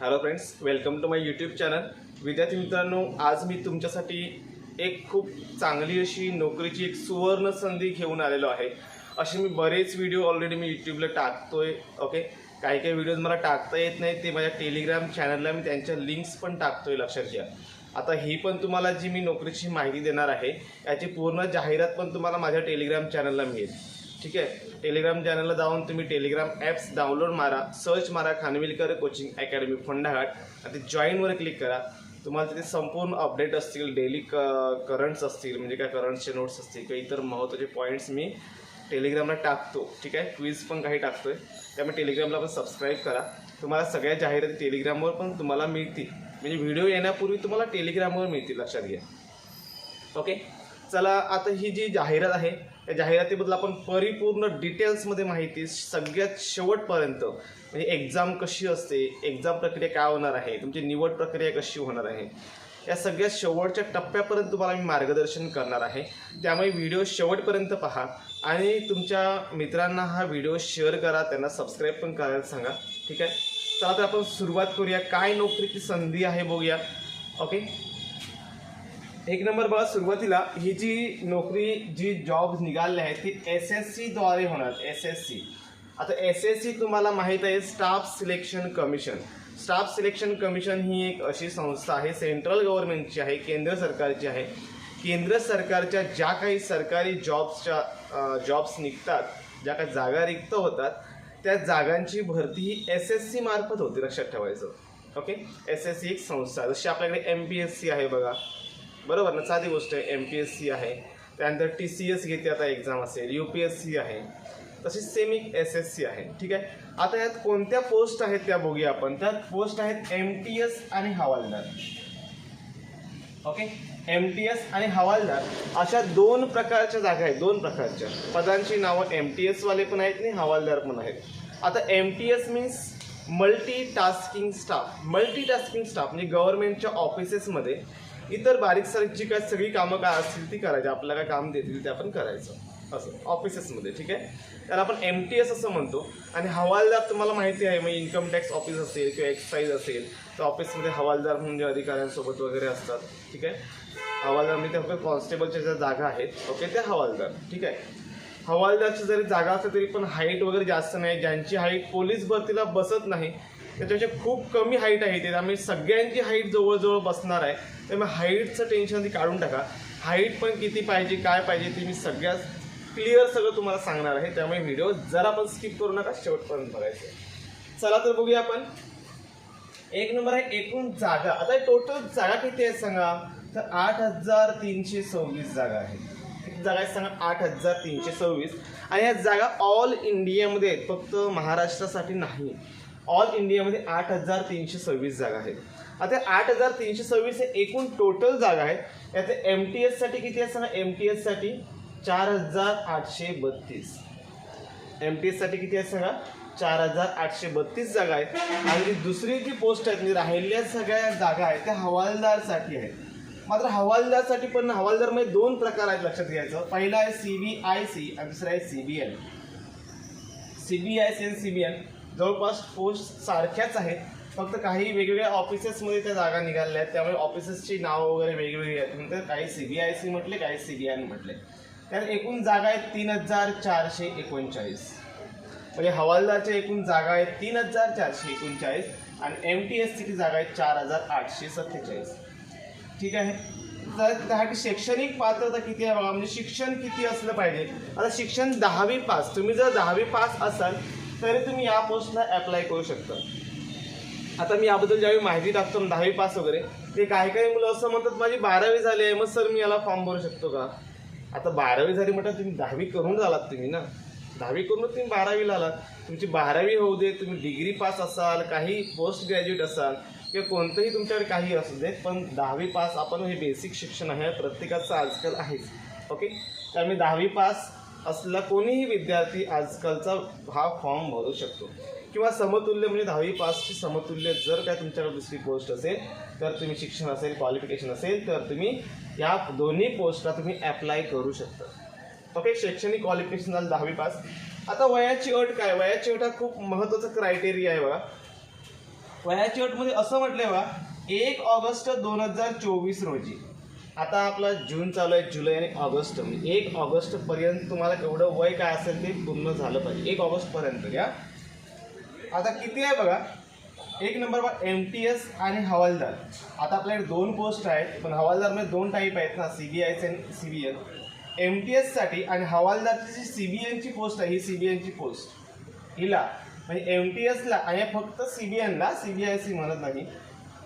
Hello friends welcome to my YouTube channel विद्यार्थी मित्रांनो आज मी तुमच्यासाठी एक खूप चांगली अशी नोकरीची एक सुवर्ण संधी घेऊन आलेलो आहे. असे मी बरेच व्हिडिओ ऑलरेडी मी यूट्यूबला टाकतो आहे ओके काही काही व्हिडिओज मला टाकता येत नाही ते माझ्या टेलिग्राम चॅनलला मी त्यांच्या लिंक्स पण टाकतोय लक्षात घ्या. आता ही पण तुम्हाला जी मी नोकरीची माहिती देणार आहे याची पूर्ण जाहिरात पण तुम्हाला माझ्या टेलिग्राम चॅनलला मिळेल. ठीक आहे? टेलिग्राम चॅनलला जाऊन तुम्ही टेलिग्राम ॲप्स डाउनलोड मारा सर्च मारा खानविलकर कोचिंग अकॅडमी फंडाघाट आणि ते जॉईनवर क्लिक करा. तुम्हाला तिथे संपूर्ण अपडेट असतील डेली क करंट्स असतील म्हणजे काय करंट्सचे नोट्स असतील किंवा इतर महत्त्वाचे पॉईंट्स मी टेलिग्रामला टाकतो ठीक आहे? क्विज पण काही टाकतो आहे त्यामुळे टेलिग्रामला पण सबस्क्राईब करा. तुम्हाला सगळ्या जाहिराती टेलिग्रामवर पण तुम्हाला मिळतील. म्हणजे व्हिडिओ येण्यापूर्वी तुम्हाला टेलिग्रामवर मिळतील लक्षात घ्या. ओके? चला आता ही जी जाहिरात आहे त्या जाहिरातीबद्दल आपण परिपूर्ण डिटेल्समध्ये माहिती सगळ्यात शेवटपर्यंत म्हणजे एक्झाम कशी असते एक्झाम प्रक्रिया काय होणार आहे तुमची निवड प्रक्रिया कशी होणार आहे या सगळ्या शेवटच्या टप्प्यापर्यंत तुम्हाला मी मार्गदर्शन करणार आहे. त्यामुळे व्हिडिओ शेवटपर्यंत पहा आणि तुमच्या मित्रांना हा व्हिडिओ शेअर करा त्यांना सबस्क्राईब पण करायला सांगा. ठीक आहे? चला तर आपण सुरुवात करूया. काय नोकरीची संधी आहे बघूया. ओके एक नंबर बघा सुरुवातीला ही जी नोकरी जी जॉब निघाले आहेत ती एस एस सीद्वारे होणार एस एस सी आता एस एस सी तुम्हाला माहीत आहे staff selection commission staff selection commission ही एक अशी संस्था आहे सेंट्रल गव्हर्नमेंटची आहे केंद्र सरकारची आहे. केंद्र सरकारच्या ज्या काही सरकारी जॉब्सच्या जॉब्स निघतात ज्या काही जागा रिक्त होतात त्या जागांची भरती ही एस एस सी मार्फत होते लक्षात ठेवायचं. ओके एस एस सी एक संस्था जशी आपल्याकडे एम पी एस सी आहे बघा. बरोबर ना साधी गोष्ट आहे एम पी एस सी आहे. त्यानंतर टी सी एस घेते आता एक्झाम असेल यू पी एस सी आहे. तसेच सेमी एस एस सी आहे ठीक आहे? आता यात कोणत्या पोस्ट आहेत त्या बघूया आपण. त्यात पोस्ट आहेत एम टी एस आणि हवालदार. ओके एम टी एस आणि हवालदार अशा दोन प्रकारच्या जागा आहेत दोन प्रकारच्या. पदांची नावं एम टी एसवाले पण आहेत आणि हवालदार पण आहेत. आता M T S means multi tasking staff multi tasking staff म्हणजे गव्हर्नमेंटच्या ऑफिसेसमध्ये इतर बारीक सारीक जी काय सगळी कामं काय असतील ती करायची. आपल्याला काय काम देतील ते आपण करायचं. असं. ऑफिसेसमध्ये ठीक आहे? त्याला आपण एम टी एस असं म्हणतो. आणि हवालदार तुम्हाला माहिती आहे मग इन्कम टॅक्स ऑफिस असेल किंवा एक्साईज असेल तर ऑफिसमध्ये हवालदार म्हणजे अधिकाऱ्यांसोबत वगैरे असतात. ठीक आहे? हवालदार म्हणजे त्या कॉन्स्टेबलच्या ज्या जागा आहेत ओके त्या हवालदार. ठीक आहे? हवालदारची जरी जागा असते तरी पण हाईट वगैरे जास्त नाही. ज्यांची हाईट पोलीस भरतीला बसत नाही त्याच्यापेक्षा खूप कमी हाईट आहे ते त्यामुळे सगळ्यांची हाईट जवळजवळ बसणार आहे. त्यामुळे हाईटचं टेन्शन ती काढून टाका. हाईट पण किती पाहिजे काय पाहिजे ते मी सगळ्यात क्लिअर सगळं तुम्हाला सांगणार आहे. त्यामुळे व्हिडिओ जरा पण स्किप करू नका शेवटपर्यंत बघायचं चला तर बघूया आपण. एक नंबर आहे एकूण जागा. आता टोटल जागा किती आहेत सांगा? तर आठ हजार तीनशे सव्वीस जागा आहे जागा आहेत सांगा? आठ हजार तीनशे सव्वीस. आणि या जागा ऑल इंडियामध्ये आहेत. फक्त महाराष्ट्रासाठी नाही. ऑल इंडियामध्ये आठ हजार तीनशे सव्वीस जागा आहेत. आता आठ हजार तीनशे सव्वीस हे एकूण टोटल जागा आहेत. यात एम टी एससाठी किती असणार एम टी एससाठी चार हजार आठशे बत्तीस. एम टी एससाठी किती आहे सांगा चार हजार आठशे बत्तीस जागा आहेत. आणि दुसरी जी पोस्ट आहेत म्हणजे राहिलेल्या सगळ्या जागा आहेत त्या हवालदारसाठी आहेत. मात्र हवालदारसाठी पण हवालदारमध्ये दोन प्रकार आहेत लक्षात घ्यायचं. पहिला आहे सी बी आय सी आणि दुसरा आहे C B N C B I C आणि सी बी एन जवळपास पोस्ट सारख्याच आहेत. फक्त काही वेगवेगळ्या ऑफिसेसमध्ये त्या जागा निघाल्या आहेत. त्यामुळे ऑफिसेसची नावं वगैरे वेगवेगळी आहेत. नंतर काही सी बी आय सी म्हटले काही सी बी आय म्हटले. त्यात एकूण जागा आहेत तीन हजार चारशे एकोणचाळीस. म्हणजे हवालदारच्या एकूण जागा आहेत तीन हजार चारशे एकोणचाळीस आणि एम टी एस सीची जागा आहे चार हजार आठशे सत्तेचाळीस. ठीक आहे? तर त्यासाठी शैक्षणिक पात्रता किती आहे बघा? म्हणजे शिक्षण किती असलं पाहिजे? आता शिक्षण दहावी पास. तुम्ही जर दहावी पास असाल तरी तुम्ही या पोस्टला अप्लाय करू शकता. आता मी याबद्दल ज्यावेळी माहिती टाकतो दहावी पास वगैरे ते काही काही मुलं असं म्हणतात माझी बारावी झाली आहे मग सर मी याला फॉर्म भरू शकतो का? आता बारावी झाली म्हटलं तुम्ही दहावी करून झालात तुम्ही ना? दहावी करून तुम्ही बारावीला आलात. तुमची बारावी होऊ दे तुम्ही डिग्री पास असाल काही पोस्ट ग्रॅज्युएट असाल किंवा कोणतंही तुमच्याकडे काही असू दे पण दहावी पास आपण हे बेसिक शिक्षण आहे प्रत्येकाचं आजकाल आहेच. ओके त्यामुळे दहावी पास असला कोणीही विद्यार्थी आजकालचा हा फॉर्म भरू शकतो. किंवा समतुल्य म्हणजे दहावी पासची समतुल्य जर काय तुमच्याकडे दुसरी पोस्ट असेल तर तुम्ही शिक्षण असेल क्वालिफिकेशन असेल तर तुम्ही या दोन्ही पोस्टला तुम्ही ॲप्लाय करू शकता. ओके शैक्षणिक क्वालिफिकेशन झालं दहावी पास. आता वयाची अट काय? वयाची अट हा खूप महत्त्वाचा क्रायटेरिया आहे बघा वयाची अटमध्ये असं म्हटलंय बा एक ऑगस्ट दोन हजार चोवीस रोजी. आता आपला जून चालू आहे जुलै आणि ऑगस्ट. म्हणजे एक ऑगस्ट पर्यंत तुम्हाला केवढं वय काय असेल ते पूर्ण झालं पाहिजे. एक ऑगस्ट पर्यंत या. आता किती आहे बघा? एक नंबर बघा एम टी एस आणि हवालदार. आता आपल्याकडे दोन पोस्ट आहेत पण हवालदारमध्ये दोन टाईप आहेत ना सी बी आयचे आणि C B N M T एससाठी आणि हवालदारची जी सी बी एनची पोस्ट आहे ही सी बी एनची पोस्ट हिला म्हणजे एम टी एसला आणि फक्त सी बी एनला सी बी आय सी म्हणत नाही.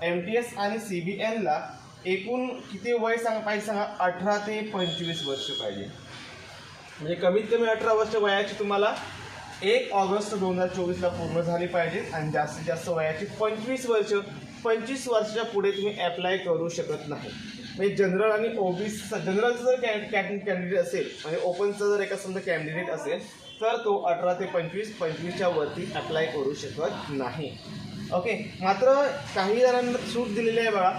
एम टी एस आणि सी बी एनला एकूण किती वय सांगा पाहिजे सांगा अठरा ते पंचवीस वर्ष पाहिजे. म्हणजे कमीत कमी अठरा वर्ष वयाची तुम्हाला एक ऑगस्ट दोन हजार चोवीसला पूर्ण झाली पाहिजे आणि जास्तीत जास्त वयाची पंचवीस वर्ष पंचवीस वर्षाच्या पुढे तुम्ही अप्लाय करू शकत नाही. म्हणजे जनरल आणि ओबीसी जनरलचं जर कॅ कॅन्डिडेट असेल म्हणजे ओपनचं जर एका समजा कॅन्डिडेट असेल तर तो अठरा ते पंचवीस पंचवीसच्या वरती अप्लाय करू शकत नाही. ओके मात्र काही जणांना सूट दिलेली आहे बघा.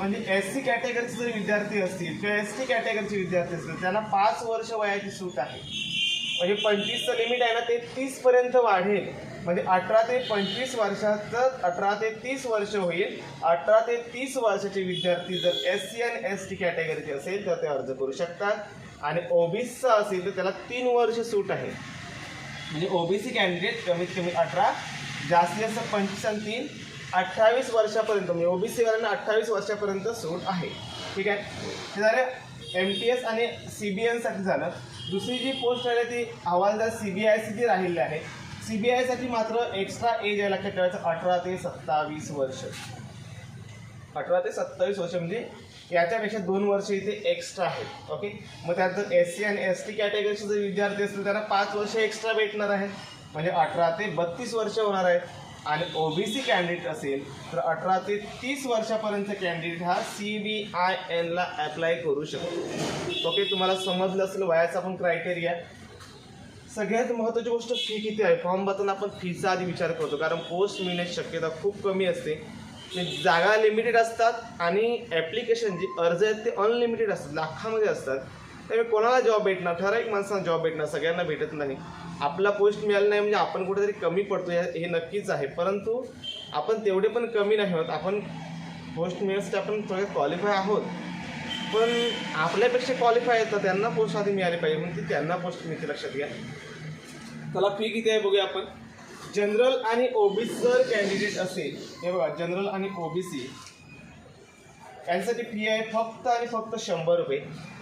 म्हणजे एस सी कॅटेगरीचे जर विद्यार्थी असतील किंवा एस टी कॅटेगरीचे विद्यार्थी असतील त्यांना पाच वर्ष वयाची सूट आहे. म्हणजे पंचवीसचं लिमिट आहे ना ते तीसपर्यंत वाढेल. म्हणजे अठरा ते पंचवीस वर्षाचं अठरा ते तीस वर्ष होईल. अठरा ते तीस वर्षाचे विद्यार्थी जर एस सी आणि एस टी कॅटेगरीचे असेल तर ते अर्ज करू शकतात. आणि ओबीसीचा असेल तर त्याला तीन वर्ष सूट आहे. म्हणजे ओबीसी कॅन्डिडेट कमीत कमी अठरा जास्तीत जास्त पंचवीस आणि तीन. अठ्ठावीस वर्षापर्यंत म्हणजे ओबीसीवाल्यांना अठ्ठावीस वर्षापर्यंत सूट आहे. ठीक आहे? हे झालं एम टी एस आणि सी बी एनसाठी झालं. दुसरी जी पोस्ट आहे ती हवालदार सी बी आय जी राहिली राहिलेली आहे. सी बी आयसाठी मात्र एक्स्ट्रा एज आहे लक्षात ठेवायचं अठरा ते सत्तावीस वर्ष. अठरा ते सत्तावीस वर्ष म्हणजे याच्यापेक्षा दोन वर्ष इथे एक्स्ट्रा आहेत ओके मग त्यात जर एस सी आणि एस टी कॅटेगरीचे जर विद्यार्थी असतील त्यांना पाच वर्ष एक्स्ट्रा भेटणार आहे. म्हणजे अठरा ते बत्तीस वर्ष होणार आहेत आणि ओ बी सी कॅन्डिडेट असेल तर अठरा ते तीस वर्षापर्यंत कॅन्डिडेट हा सी बी आय एनला अप्लाय करू शकतो. ओके तुम्हाला समजलं असेल वयाचा पण क्रायटेरिया सगळ्यात महत्त्वाची गोष्ट फी किती आहे फॉर्म भरताना आपण फीचा आधी विचार करतो कारण पोस्ट मिळण्याची शक्यता खूप कमी असते. जागा लिमिटेड असतात आणि ॲप्लिकेशन जे अर्ज आहेत ते अनलिमिटेड असतात लाखामध्ये असतात. त्यामुळे कोणाला जॉब भेटणार? ठराविक माणसांना जॉब भेटणार सगळ्यांना भेटत नाही. आपला पोस्ट मिळाला नाही म्हणजे आपण कुठेतरी कमी पडतो हे हे नक्कीच आहे. परंतु आपण तेवढे पण कमी नाही होत आपण पोस्ट मिळण्यासाठी आपण थोडे क्वालिफाय आहोत. पण आपल्यापेक्षा क्वालिफाय आहेत तर त्यांना पोस्ट आधी मिळाली पाहिजे. म्हणजे त्यांना पोस्ट मिळते लक्षात घ्या. त्याला फी किती आहे बघूया आपण. जनरल आणि ओबीसी जर कॅन्डिडेट असेल हे बघा जनरल आणि ओबीसी. यांसाठी फी आहे फक्त आणि फक्त शंभर रुपये.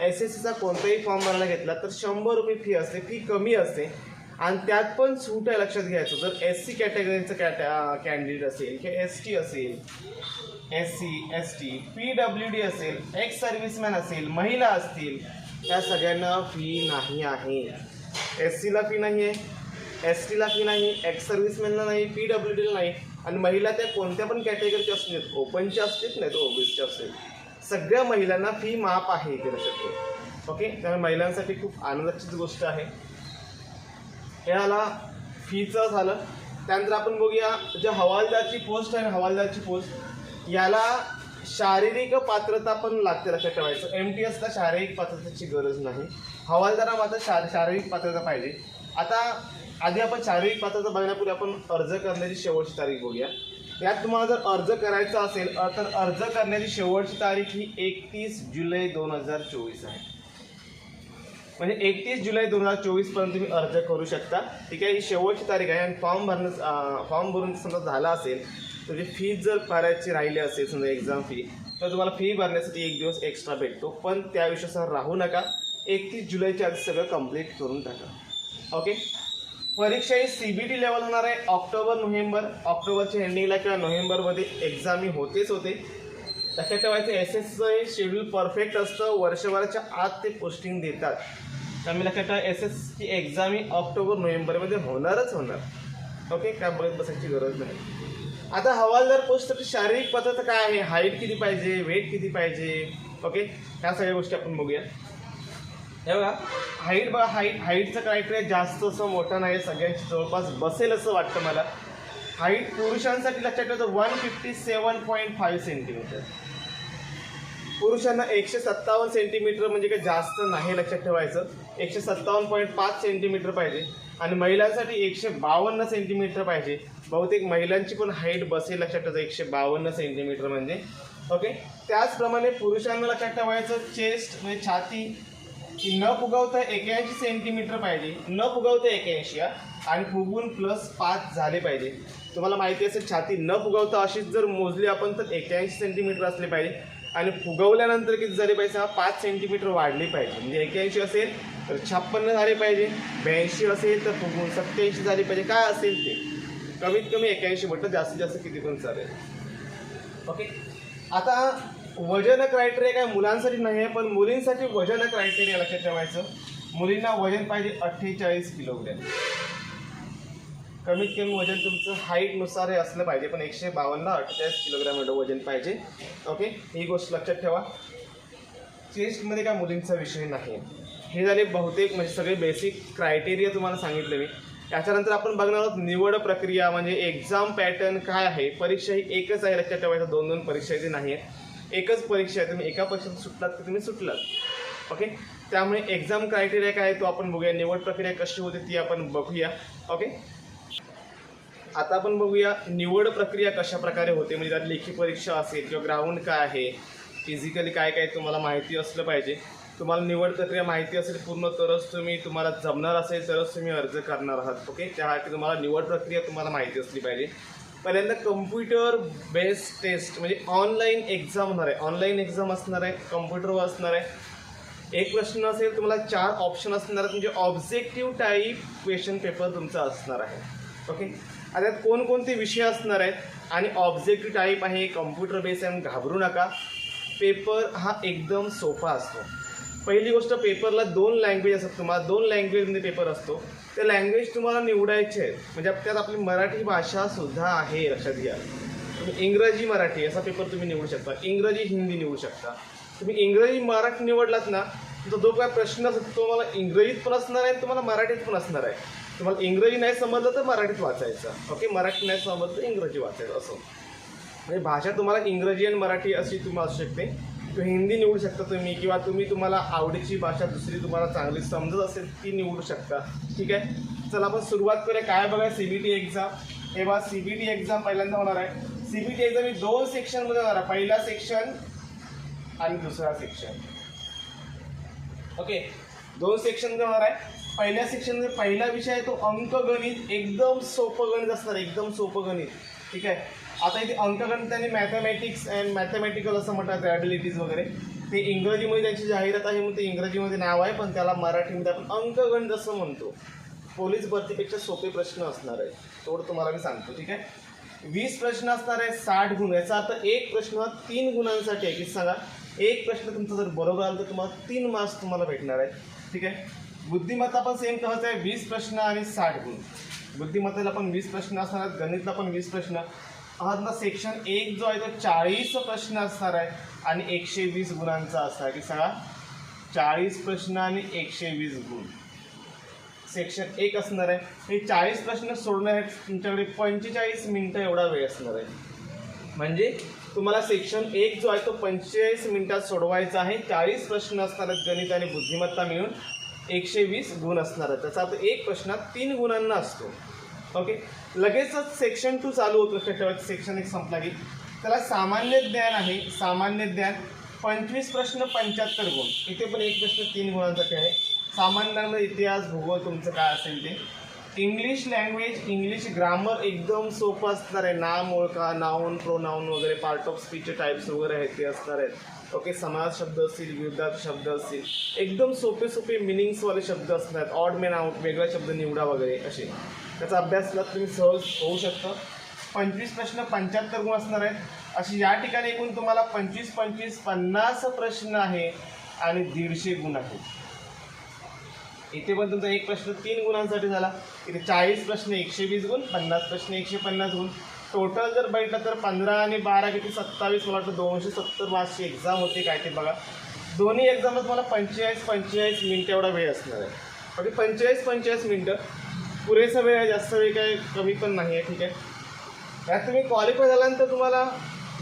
एस एस सीचा कोणताही फॉर्म भरायला घेतला तर शंभर रुपये फी असते फी कमी असते. आणि त्यात पण सूट आहे लक्षात घ्यायचं. जर एस सी कॅटेगरीचं कॅट कॅन्डिडेट असेल किंवा एस टी असेल S C S T P W D असेल एक्स सर्व्हिसमॅन असेल महिला असतील त्या सगळ्यांना फी नाही आहे. एस सीला फी नाही आहे एस टीला फी नाही एक्स सर्व्हिसमॅनला नाही पी डब्ल्यू डीला नाही. आणि महिला त्या कोणत्या पण कॅटेगरीच्या असू देत ओपनच्या असतील नाही तर ओबीसीच्या असतील. सगळ्या महिलांना फी माफ आहे इकडे शकतो ओके त्यामुळे महिलांसाठी खूप आनंदाचीच गोष्ट आहे. हे आला फीचं झालं. त्यानंतर आपण बघूया जे हवालदारची पोस्ट आहे हवालदारची पोस्ट याला शारीरिक पात्रता पण लागते लक्षात ठेवायचं. एम टी एसला शारीरिक पात्रतेची गरज नाही. हवालदारा मात्र शार शारीरिक पात्रता पाहिजे. आता आधी आपण शारीरिक पात्रता बघण्यापूर्वी आपण अर्ज करण्याची शेवटची तारीख बघूया. यात तुम्हाला जर अर्ज करायचा असेल तर अर्ज करण्याची शेवटची तारीख ही एकतीस जुलै दोन हजार चोवीस आहे. म्हणजे एकतीस जुलै दोन हजार चोवीसपर्यंत तुम्ही अर्ज करू शकता. ठीक आहे ही शेवटची तारीख आहे आणि फॉर्म भरणं फॉर्म भरून समजा झाला असेल तुझी फी जर भरायची राहिली असेल समजा एक्झाम फी तर तुम्हाला फी भरण्यासाठी एक दिवस एक्स्ट्रा भेटतो. पण त्या विश्वासावर राहू नका. एकतीस जुलैच्या आधी सगळं कंप्लीट करून टाका. ओके परीक्षा ही सी बी टी लेवल होणार आहे. October November. ऑक्टोबरच्या एंडिंगला किंवा नोव्हेंबरमध्ये एक्झाम ही होतेच होते. लक्षात ठेवायचं एस एसचं हे शेड्यूल परफेक्ट असतं. वर्षभराच्या आत ते पोस्टिंग देतात. त्यामुळे लक्षात ठेवा एस एसची एक्झाम ही ऑक्टोबर नोव्हेंबरमध्ये होणारच होणार. ओके काय बघत बसायची गरज नाही. आता हवालदार पोस्टसाठी शारीरिक पदार्थ काय आहे? हाईट किती पाहिजे? वेट किती पाहिजे? ओके ह्या सगळ्या गोष्टी आपण बघूया. हे बघा हाईट बघा हाईट हाईटचं क्रायटेरिया जास्त असं मोठं नाही सगळ्यांची जवळपास बसेल असं वाटतं मला. हाईट पुरुषांसाठी लक्षात ठेवायचं one fifty seven point five centimetre पुरुषांना एकशे सत्तावन्न सेंटीमीटर म्हणजे काही जास्त नाही लक्षात ठेवायचं. एकशे सत्तावन्न पॉईंट पाच सेंटीमीटर पाहिजे. आणि महिलांसाठी एकशे बावन्न सेंटीमीटर पाहिजे. बहुतेक महिलांची पण हाईट बसेल लक्षात ठेवायचं एकशे बावन्न सेंटीमीटर म्हणजे. ओके त्याचप्रमाणे पुरुषांना लक्षात ठेवायचं चेस्ट म्हणजे छाती की न फुगवता एक्याऐंशी सेंटीमीटर पाहिजे न फुगवता एक्याऐंशी हा. आणि फुगून प्लस पाच झाले पाहिजे. तुम्हाला माहिती असेल छाती न फुगवता अशीच जर मोजली आपण तर एक्याऐंशी सेंटीमीटर असले पाहिजे. आणि फुगवल्यानंतर किती झाले पाहिजे हा पाच सेंटीमीटर वाढले पाहिजे. म्हणजे एक्याऐंशी असेल तर छप्पन्न झाले पाहिजे. ब्याऐंशी असेल तर फुगून सत्याऐंशी झाले पाहिजे. काय असेल ते? कमीत कमी एक्याऐंशी म्हटलं जास्तीत जास्त किती पण चालेल. ओके? आता वजन क्रायटेरिया काय मुलांसाठी नाही आहे पण मुलींसाठी वजन क्रायटेरिया लक्षात ठेवायचं. मुलींना वजन पाहिजे अठ्ठेचाळीस किलोग्रॅम. कमीत कमी वजन तुमचं हाईटनुसार हे असलं पाहिजे पण एकशे बावन्न अठ्ठेचाळीस किलोग्रॅम एवढं वजन पाहिजे. ओके ही गोष्ट लक्षात ठेवा. चेस्टमध्ये काय मुलींचा विषय नाही. हे झाले बहुतेक म्हणजे सगळे बेसिक क्रायटेरिया तुम्हाला सांगितले मी. याच्यानंतर आपण बघणार आहोत निवड प्रक्रिया म्हणजे एक्झाम पॅटर्न काय आहे. परीक्षा ही एकच आहे लक्षात ठेवायचं. दोन दोन परीक्षा इथे नाही आहे. एकच परीक्षा आहे तुम्ही एका परीक्षेत सुटलात तर तुम्ही सुटलात. ओके त्यामुळे एक्झाम क्रायटेरिया काय आहे तो आपण बघूया. निवड प्रक्रिया कशी होते ती आपण बघूया. ओके आता आपण बघूया निवड प्रक्रिया कशा प्रकारे होते. म्हणजे त्यात लेखी परीक्षा असेल किंवा ग्राउंड काय आहे फिजिकली काय काय तुम्हाला माहिती असलं पाहिजे. तुम्हाला निवड प्रक्रिया माहिती असेल पूर्ण तरच तुम्ही तुम्हाला जमणार असेल तरच तुम्ही अर्ज करणार आहात. ओके त्यासाठी तुम्हाला निवड प्रक्रिया तुम्हाला माहिती असली पाहिजे. पहिल्यांदा कम्प्युटर बेस्ड टेस्ट म्हणजे ऑनलाईन एक्झाम होणार आहे. ऑनलाईन एक्झाम असणार आहे कम्प्युटरवर असणार आहे. एक प्रश्न असेल तुम्हाला चार ऑप्शन असणार आहेत. म्हणजे ऑब्जेक्टिव्ह टाईप क्वेश्चन पेपर तुमचा असणार आहे. ओके आता कोणकोणते विषय असणार आहेत? आणि ऑब्जेक्टिव्ह टाईप आहे कम्प्युटर बेस आहे घाबरू नका. पेपर हा एकदम सोपा असतो. पहिली गोष्ट पेपरला दोन लँग्वेज असतात तुम्हाला. दोन लँग्वेजमध्ये पेपर असतो. ते लँग्वेज तुम्हाला निवडायचे आहेत. म्हणजे त्यात आपली मराठी भाषा सुद्धा आहे लक्षात घ्या. तुम्ही इंग्रजी मराठी असा पेपर तुम्ही निवडू शकता. इंग्रजी हिंदी निवडू शकता. तुम्ही इंग्रजी मराठी निवडलात ना तर जो काय प्रश्न असतो तो तुम्हाला इंग्रजीत पण असणार आहे आणि तुम्हाला मराठीत पण असणार आहे. तुम्हाला इंग्रजी नाही समजलं तर मराठीत वाचायचं. ओके? मराठी नाही समजलं तर इंग्रजी वाचायचं असं. म्हणजे भाषा तुम्हाला इंग्रजी आणि मराठी अशी तुम्हाला असू शकते. हिंदी निवडू शकता तुम्ही किंवा तुम्ही तुम्हाला आवडीची भाषा दुसरी तुम्हाला चांगली समजत असेल ती निवडू शकता. ठीक आहे? चला आपण सुरुवात करूया. काय बघा सी बी टी एक्झाम हे बघा सी बी टी एक्झाम पहिल्यांदा होणार आहे. सी बी टी एक्झाम ही दोन सेक्शनमध्ये होणार आहे. पहिला सेक्शन आणि दुसरा सेक्शन ओके दोन सेक्शन होणार आहे. पहिल्या सेक्शनमध्ये पहिला विषय आहे तो अंकगणित. एकदम सोपं गणित असणार एकदम सोपं गणित. ठीक आहे. आता इथे अंकगणित आणि मॅथमॅटिक्स अँड मॅथमॅटिकल असं म्हणतात ॲबिलिटीज वगैरे. ते इंग्रजीमध्ये त्यांची जाहिरात आहे म्हणून ते इंग्रजीमध्ये नाव आहे पण त्याला मराठीमध्ये आपण अंकगणित असं म्हणतो. पोलीस भरतीपेक्षा सोपे प्रश्न असणार आहे तेवढं तुम्हाला मी सांगतो ठीक आहे? वीस प्रश्न असणार आहे साठ गुण याचा अर्थ एक प्रश्न तीन गुणांसाठी आहे की सांगा? एक प्रश्न तुमचा जर बरोबर आला तर तुम्हाला तीन मार्क्स तुम्हाला भेटणार आहे ठीक आहे? बुद्धिमत्ता पण सेम तसंच आहे वीस प्रश्न आणि साठ गुण. बुद्धिमत्तेला पण वीस प्रश्न असणार आहेत गणितला पण वीस प्रश्न. हा सेक्शन एक जो आहे तो चाळीस प्रश्न असणार आहे आणि एकशे वीस गुणांचा असणार आहे. की सगळा चाळीस प्रश्न आणि एकशे वीस गुण. सेक्शन एक असणार आहे. हे चाळीस प्रश्न सोडण्यासाठी तुमच्याकडे पंचेचाळीस मिनटं एवढा वेळ असणार आहे. म्हणजे तुम्हाला सेक्शन एक जो आहे तो पंचेचाळीस मिनिटात सोडवायचा आहे. चाळीस प्रश्न असणार आहेत गणित आणि बुद्धिमत्ता मिळून. एकशे वीस गुण असणार आहे त्याचा अर्थ एक प्रश्नात तीन गुणांना असतो. ओके लगेचच सेक्शन टू चालू होतो. लक्षात ठेवायचं सेक्शन एक संपला की त्याला सामान्य ज्ञान आहे. सामान्य ज्ञान पंचवीस प्रश्न पंच्याहत्तर गुण. इथे पण एक प्रश्न तीन गुणांसाठी आहे. सामान्यांमध्ये इतिहास भूगोल तुमचं काय असेल ते. इंग्लिश लँग्वेज इंग्लिश ग्रामर एकदम सोपं असणार आहे. नाम ओळखा नाऊन प्रोनाऊन वगैरे पार्ट ऑफ स्पीच टाईप्स वगैरे आहेत ते असणार आहेत. ओके समाज शब्द असतील विरुद्धार्थ शब्द असतील. एकदम सोपे सोपे मिनिंग्सवाले शब्द असणार आहेत. ऑड मेन आउट वेगळा शब्द निवडा वगैरे असे. त्याचा अभ्यास तुम्ही सहज होऊ शकतं. पंचवीस प्रश्न पंच्याहत्तर गुण असणार आहेत. अशी या ठिकाणी एकूण तुम्हाला पंचवीस पंचवीस पन्नास प्रश्न आहे आणि दीडशे गुण आहेत. इथे पण तुमचा एक प्रश्न तीन गुणांसाठी झाला. इथे चाळीस प्रश्न एकशे वीस गुण पन्नास प्रश्न एकशे पन्नास गुण. टोटल जर बघितलं तर पंधरा आणि बारा किती? सत्तावीस. मला वाटतं दोनशे सत्तर मार्क्सची एक्झाम होते काय ते बघा. दोन्ही एक्झामला तुम्हाला पंचेचाळीस पंचेचाळीस मिनटं एवढा वेळ असणार आहे. म्हणजे पंचेचाळीस पंचेचाळीस मिनटं पुरेसा वेळ आहे जास्त वेळ काय कमी पण नाही आहे ठीक आहे. त्यात तुम्ही क्वालिफाय झाल्यानंतर तुम्हाला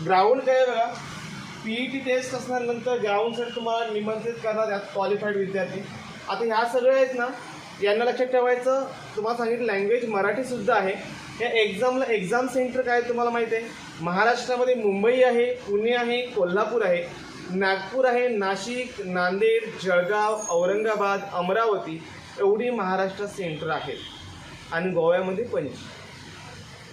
ग्राउंड काय आहे बघा. पी ई टी टेस्ट असल्यानंतर ग्राउंडसाठी तुम्हाला निमंत्रित करणार यात क्वालिफाईड विद्यार्थी. आता ह्या सगळ्या आहेत ना यांना लक्षात ठेवायचं तुम्हाला सांगितलं लँग्वेज मराठीसुद्धा आहे. या एक्झामला एक्झाम सेंटर काय आहे तुम्हाला माहीत आहे? महाराष्ट्रामध्ये मुंबई आहे पुणे आहे कोल्हापूर आहे. नागपूर आहे नाशिक नांदेड जळगाव औरंगाबाद अमरावती एवढी महाराष्ट्रात सेंटर आहेत. आणि गोव्यामध्ये पणजी.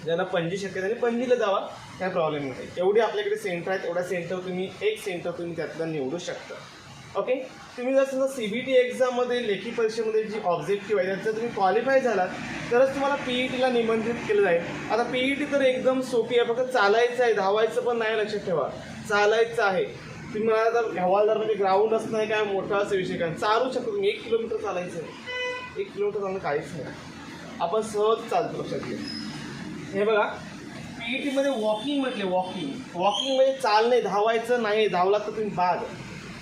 ज्यांना पणजी शक्यता आणि पणजीला जावा काय प्रॉब्लेम नाही. एवढी आपल्याकडे सेंटर आहेत एवढ्या सेंटर तुम्ही एक सेंटर तुम्ही त्यातलं निवडू शकता. ओके तुम्ही जर समजा सी बी टी एक्झाममध्ये लेखी परीक्षेमध्ये जी ऑब्जेक्टिव्ह आहे त्यात जर तुम्ही क्वालिफाय झालात तरच तुम्हाला पी ई टीला निमंत्रित केलं जाईल. आता पी ई टी तर एकदम सोपी आहे फक्त चालायचं आहे धावायचं पण नाही लक्षात ठेवा. चालायचं आहे. तुम्ही मला तर हवालदार म्हणजे ग्राउंड असणं आहे काय मोठा असं विषय काय. चालू शकतो तुम्ही. एक किलोमीटर चालायचं आहे. एक किलोमीटर चालणं काहीच नाही. आपण सहज चालतो लक्षात घ्या हे बघा पी ई टीमध्ये वॉकिंग म्हटले वॉकिंग वॉकिंग म्हणजे चालणे धावायचं नाही धावला तर तुम्ही बाद.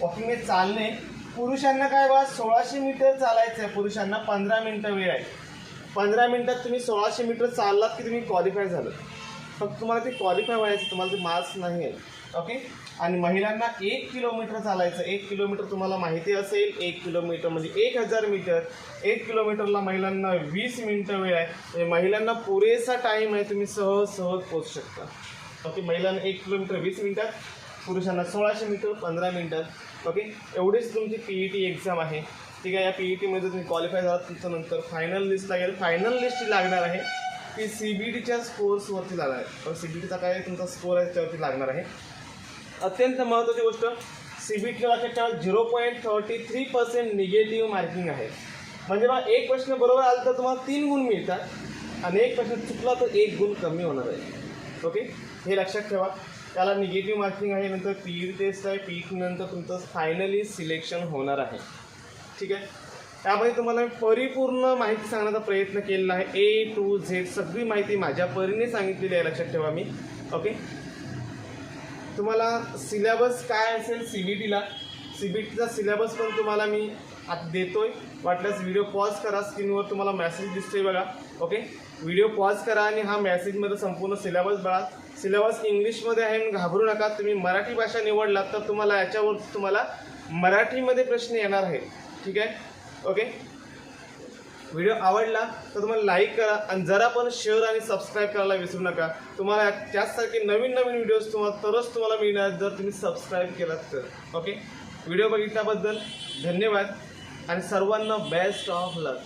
वॉकिंग म्हणजे चालणे पुरुषांना काय बा सोळाशे मीटर चालायचं आहे पुरुषांना पंधरा मिनटं वेळ आहे. पंधरा मिनटात तुम्ही सोळाशे मीटर चाललात की तुम्ही क्वालिफाय झालं फक्त तुम्हाला ते क्वालिफाय व्हायचं तुम्हाला ते मार्क्स नाही आहे. ओके आणि महिलांना एक किलोमीटर चालायचं. एक किलोमीटर तुम्हाला माहिती असेल एक किलोमीटर म्हणजे एक हजार मीटर. एक किलोमीटरला महिलांना वीस मिनटं वेळ आहे. म्हणजे महिलांना पुरेसा टाईम आहे तुम्ही सहज सहज पोचू शकता. ओके महिलांना एक किलोमीटर वीस मिनटात पुरुषांना सोळाशे मीटर पंधरा मिनटात. ओके? एवढीच तुमची पी ई टी एक्झाम आहे. ठीक आहे या पी ई टीमध्ये तुम्ही क्वालिफाय झाला तुमचं नंतर फायनल लिस्ट लागेल. फायनल लिस्ट जी लागणार आहे ती सी बी टीच्या स्कोर्सवरती लागणार आहे. पण सी बी टीचा काय तुमचा स्कोर आहे त्याच्यावरती लागणार आहे. अत्यंत महत्त्वाची गोष्ट सी बी टीला त्याच्यावर zero point thirty three percent negative marking आहे. म्हणजे मग एक प्रश्न बरोबर आला तर तुम्हाला तीन गुण मिळतात. आणि एक प्रश्न चुकला तर एक गुण कमी होणार आहे. ओके? हे लक्षात ठेवा. त्याला निगेटिव्ह मार्किंग आहे नंतर पी यू टेस्ट आहे. पी नंतर तुमचं फायनली सिलेक्शन होणार आहे. ठीक आहे? त्यामध्ये तुम्हाला मी परिपूर्ण माहिती सांगण्याचा प्रयत्न केलेला आहे. ए टू झेड सगळी माहिती माझ्या परीने सांगितलेली आहे. लक्षात ठेवा मी. ओके तुम्हाला सिलेबस काय असेल? सी बी टीला सी बी टीचा सिलेबस पण तुम्हाला मी आता देतो आहे वाटल्यास व्हिडिओ पॉज करा. स्क्रीनवर तुम्हाला मेसेज दिसतोय बघा. ओके व्हिडिओ पॉज करा आणि हा मेसेजमध्ये संपूर्ण सिलेबस बघा. सिलेबस इंग्लिशमध्ये आहे घाबरू नका. तुम्ही मराठी भाषा निवडलात तर तुम्हाला याच्यावर तुम्हाला मराठीमध्ये प्रश्न येणार आहे. ठीक आहे? ओके व्हिडिओ आवडला तर तुम्हाला लाईक करा आणि जरा पण शेअर आणि सबस्क्राईब करायला विसरू नका. तुम्हाला त्याचसारखे नवीन नवीन व्हिडिओज तुम्हाला तरच तुम्हाला मिळणार जर तुम्ही सबस्क्राईब केलात तर. ओके व्हिडिओ बघितल्याबद्दल धन्यवाद. आणि सर्वांना बेस्ट ऑफ लक